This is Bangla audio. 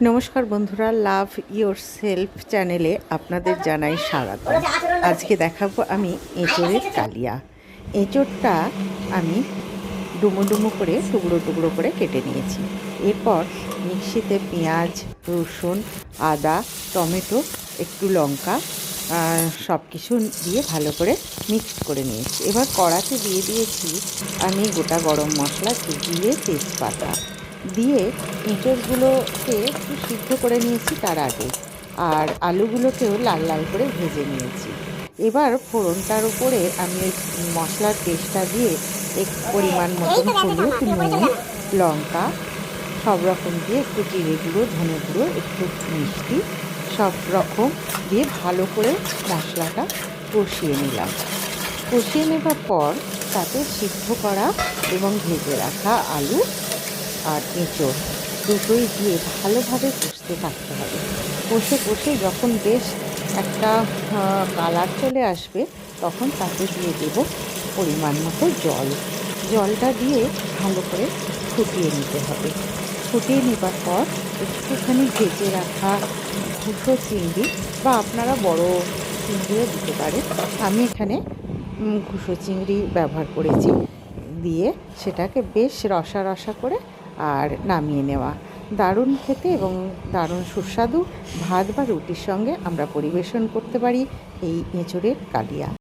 নমস্কার বন্ধুরা লাভ ইয়োর সেলফ চ্যানেলে আপনাদের জানাই স্বাগত। আজকে দেখাবো আমি এঁচড়ের কালিয়া। এঁচড়টা আমি ডুমো ডুমো করে, টুকরো টুকরো করে কেটে নিয়েছি। এরপর মিক্সিতে পেঁয়াজ, রসুন, আদা, টমেটো, একটু লঙ্কা সব কিছু দিয়ে ভালো করে মিক্সড করে নিয়েছি। এবার কড়াতে দিয়ে দিয়েছি আমি গোটা গরম মশলা, দিয়ে তেজপাতা। দিয়ে এঁচড়গুলোকে একটু সিদ্ধ করে নিয়েছি তার আগে। আর আলুগুলোকেও লাল লাল করে ভেজে নিয়েছি। এবার ফোড়নটার উপরে আমি মশলার পেস্টটা দিয়ে এক পরিমাণ মতন হলুদ নুন লঙ্কা সব রকম দিয়ে একটু জিরে গুঁড়ো ধনে গুঁড়ো একটু মিষ্টি সব রকম দিয়ে ভালো করে মশলাটা কষিয়ে নিলাম। কষিয়ে নেবার পর তাতে সিদ্ধ করা এবং ভেজে রাখা আলু আর এঁচড় দুটোই দিয়ে ভালোভাবে কষতে থাকতে হবে। কষে কষে যখন বেশ একটা কালার চলে আসবে, তখন তাতে দিয়ে দেব পরিমাণ মতো জল। জলটা দিয়ে ভালো করে ফুটিয়ে নিতে হবে। ফুটিয়ে নেবার পর একটুখানি ভেজে রাখা দুটো চিংড়ি বা আপনারা বড় চিংড়িও দিতে পারেন আমি এখানে ঘুষো চিংড়ি ব্যবহার করেছি। দিয়ে সেটাকে বেশ রসা রসা করে আর নামিয়ে নেওয়া। দারুণ খেতে এবং দারুণ সুস্বাদু ভাত বা রুটির সঙ্গে আমরা পরিবেশন করতে পারি এই এঁচড়ের কালিয়া।